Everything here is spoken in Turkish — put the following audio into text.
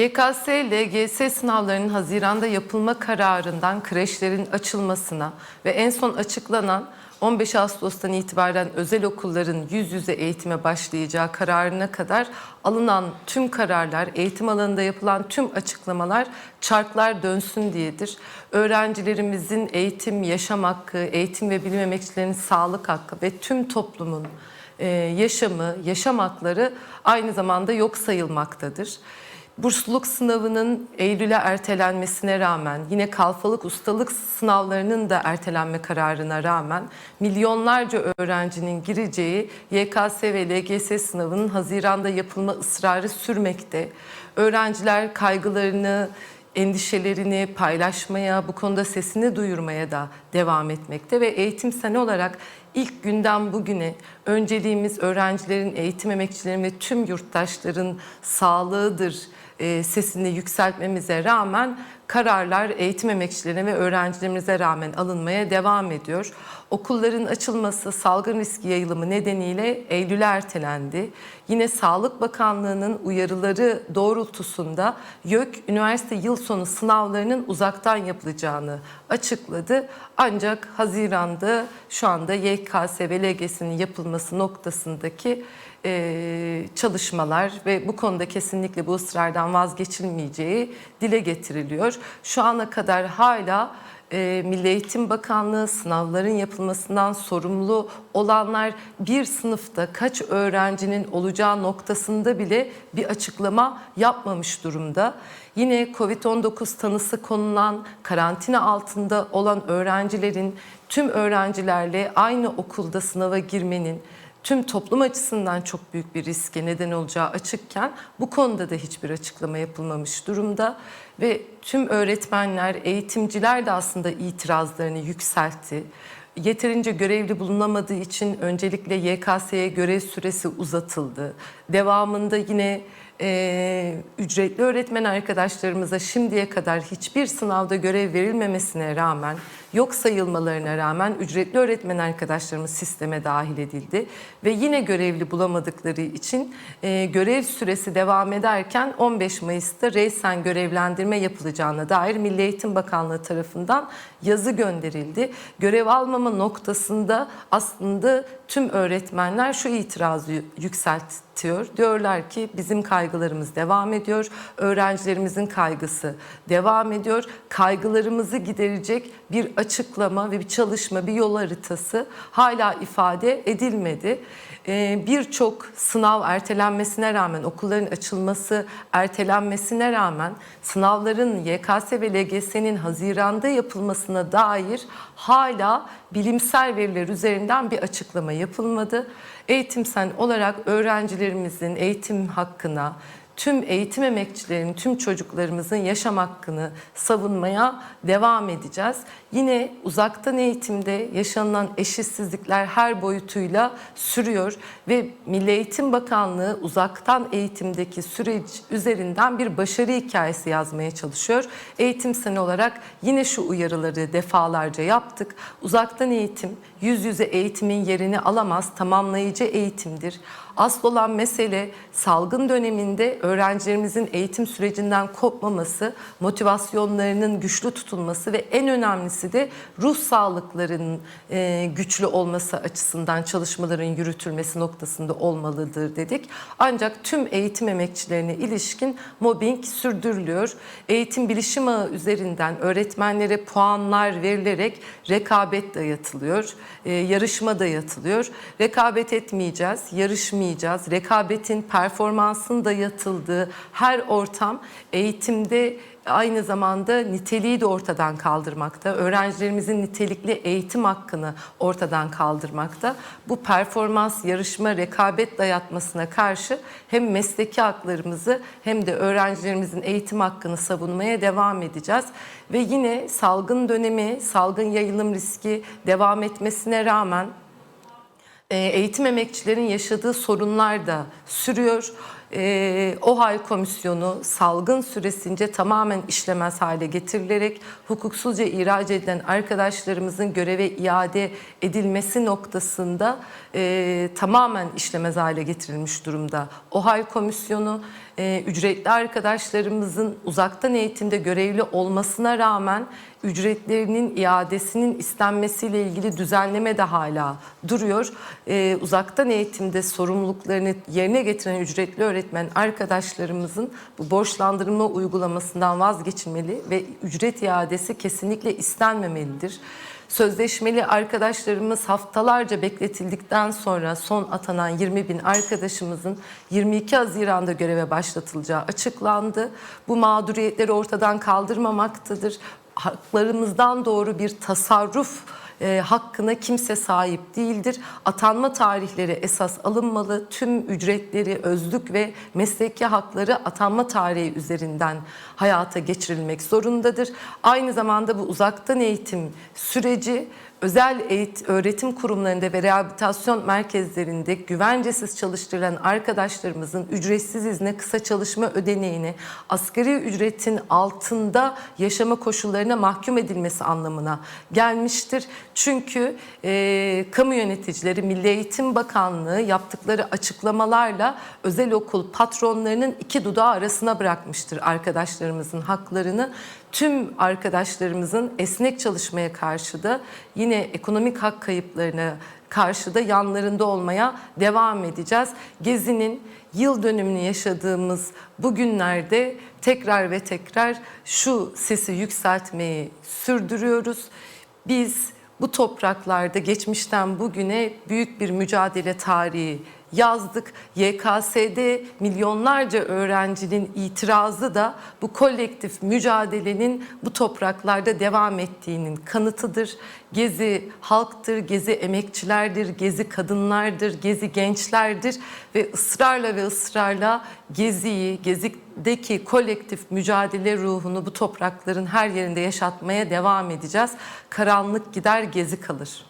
YKS, LGS sınavlarının Haziran'da yapılma kararından kreşlerin açılmasına ve en son açıklanan 15 Ağustos'tan itibaren özel okulların yüz yüze eğitime başlayacağı kararına kadar alınan tüm kararlar, eğitim alanında yapılan tüm açıklamalar çarklar dönsün diyedir. Öğrencilerimizin eğitim, yaşam hakkı, eğitim ve bilim emekçilerinin sağlık hakkı ve tüm toplumun yaşamı, yaşam hakları aynı zamanda yok sayılmaktadır. Bursluluk sınavının Eylül'e ertelenmesine rağmen, yine kalfalık ustalık sınavlarının da ertelenme kararına rağmen milyonlarca öğrencinin gireceği YKS ve LGS sınavının Haziran'da yapılma ısrarı sürmekte. Öğrenciler kaygılarını, endişelerini paylaşmaya, bu konuda sesini duyurmaya da devam etmekte ve eğitim sene olarak ilk günden bugüne önceliğimiz öğrencilerin, eğitim emekçilerin ve tüm yurttaşların sağlığıdır e, sesini yükseltmemize rağmen kararlar eğitim emekçilerine ve öğrencilerimize rağmen alınmaya devam ediyor. Okulların açılması salgın riski yayılımı nedeniyle Eylül'e ertelendi. Yine Sağlık Bakanlığı'nın uyarıları doğrultusunda YÖK üniversite yıl sonu sınavlarının uzaktan yapılacağını açıkladı. Ancak Haziran'da şu anda YKS ve LGS'nin yapılması noktasındaki e, çalışmalar ve bu konuda kesinlikle bu ısrardan vazgeçilmeyeceği dile getiriliyor. Şu ana kadar hala e, Milli Eğitim Bakanlığı sınavların yapılmasından sorumlu olanlar bir sınıfta kaç öğrencinin olacağı noktasında bile bir açıklama yapmamış durumda. Yine Covid-19 tanısı konulan karantina altında olan öğrencilerin tüm öğrencilerle aynı okulda sınava girmenin tüm toplum açısından çok büyük bir riske neden olacağı açıkken bu konuda da hiçbir açıklama yapılmamış durumda ve tüm öğretmenler, eğitimciler de aslında itirazlarını yükseltti. Yeterince görevli bulunamadığı için öncelikle YKS'ye görev süresi uzatıldı. Devamında yine e, ücretli öğretmen arkadaşlarımıza şimdiye kadar hiçbir sınavda görev verilmemesine rağmen, yok sayılmalarına rağmen ücretli öğretmen arkadaşlarımız sisteme dahil edildi. Ve yine görevli bulamadıkları için e, görev süresi devam ederken 15 Mayıs'ta reysen görevlendirme yapılacağına dair Milli Eğitim Bakanlığı tarafından yazı gönderildi. Görev almama noktasında aslında tüm öğretmenler şu itirazı yükseltiyor. Diyorlar ki bizim kaygılarımız devam ediyor, öğrencilerimizin kaygısı devam ediyor. Kaygılarımızı giderecek bir açıklama ve bir çalışma, bir yol haritası hala ifade edilmedi. Ee, Birçok sınav ertelenmesine rağmen, okulların açılması ertelenmesine rağmen sınavların YKS ve LGS'nin Haziran'da yapılmasına dair hala bilimsel veriler üzerinden bir açıklama yapılmadı. Eğitim sen olarak öğrencilerimizin eğitim hakkına, tüm eğitim emekçilerinin, tüm çocuklarımızın yaşam hakkını savunmaya devam edeceğiz. Yine uzaktan eğitimde yaşanılan eşitsizlikler her boyutuyla sürüyor ve Milli Eğitim Bakanlığı uzaktan eğitimdeki süreç üzerinden bir başarı hikayesi yazmaya çalışıyor. Eğitim sene olarak yine şu uyarıları defalarca yaptık. Uzaktan eğitim yüz yüze eğitimin yerini alamaz, tamamlayıcı eğitimdir. Asıl olan mesele salgın döneminde öğrencilerimizin eğitim sürecinden kopmaması, motivasyonlarının güçlü tutulması ve en önemlisi de ruh sağlıklarının e, güçlü olması açısından çalışmaların yürütülmesi noktasında olmalıdır dedik. Ancak tüm eğitim emekçilerine ilişkin mobbing sürdürülüyor. Eğitim bilişim ağı üzerinden öğretmenlere puanlar verilerek rekabet dayatılıyor, e, yarışma dayatılıyor. Rekabet etmeyeceğiz, yarışmayacağız. Rekabetin, performansın dayatıldığı her ortam eğitimde aynı zamanda niteliği de ortadan kaldırmakta. Öğrencilerimizin nitelikli eğitim hakkını ortadan kaldırmakta. Bu performans, yarışma, rekabet dayatmasına karşı hem mesleki haklarımızı hem de öğrencilerimizin eğitim hakkını savunmaya devam edeceğiz. Ve yine salgın dönemi, salgın yayılım riski devam etmesine rağmen e, eğitim emekçilerin yaşadığı sorunlar da sürüyor. E, OHAL komisyonu salgın süresince tamamen işlemez hale getirilerek hukuksuzca ihraç edilen arkadaşlarımızın göreve iade edilmesi noktasında e, tamamen işlemez hale getirilmiş durumda. OHAL komisyonu e, ücretli arkadaşlarımızın uzaktan eğitimde görevli olmasına rağmen ücretlerinin iadesinin istenmesiyle ilgili düzenleme de hala duruyor. E, uzaktan eğitimde sorumluluklarını yerine getiren ücretli öğretmen arkadaşlarımızın bu borçlandırma uygulamasından vazgeçilmeli ve ücret iadesi kesinlikle istenmemelidir. Sözleşmeli arkadaşlarımız haftalarca bekletildikten sonra son atanan 20 bin arkadaşımızın 22 Haziran'da göreve başlatılacağı açıklandı. Bu mağduriyetleri ortadan kaldırmamaktadır. Haklarımızdan doğru bir tasarruf e, hakkına kimse sahip değildir. Atanma tarihleri esas alınmalı. Tüm ücretleri, özlük ve mesleki hakları atanma tarihi üzerinden hayata geçirilmek zorundadır. Aynı zamanda bu uzaktan eğitim süreci özel eğitim, öğretim kurumlarında ve rehabilitasyon merkezlerinde güvencesiz çalıştırılan arkadaşlarımızın ücretsiz izne kısa çalışma ödeneğini asgari ücretin altında yaşama koşullarına mahkum edilmesi anlamına gelmiştir. Çünkü e, kamu yöneticileri Milli Eğitim Bakanlığı yaptıkları açıklamalarla özel okul patronlarının iki dudağı arasına bırakmıştır arkadaşlarımızın haklarını tüm arkadaşlarımızın esnek çalışmaya karşı da yine ekonomik hak kayıplarına karşı da yanlarında olmaya devam edeceğiz. Gezi'nin yıl dönümünü yaşadığımız bu günlerde tekrar ve tekrar şu sesi yükseltmeyi sürdürüyoruz. Biz bu topraklarda geçmişten bugüne büyük bir mücadele tarihi yazdık. YKS'de milyonlarca öğrencinin itirazı da bu kolektif mücadelenin bu topraklarda devam ettiğinin kanıtıdır. Gezi halktır, gezi emekçilerdir, gezi kadınlardır, gezi gençlerdir ve ısrarla ve ısrarla geziyi, gezideki kolektif mücadele ruhunu bu toprakların her yerinde yaşatmaya devam edeceğiz. Karanlık gider, gezi kalır.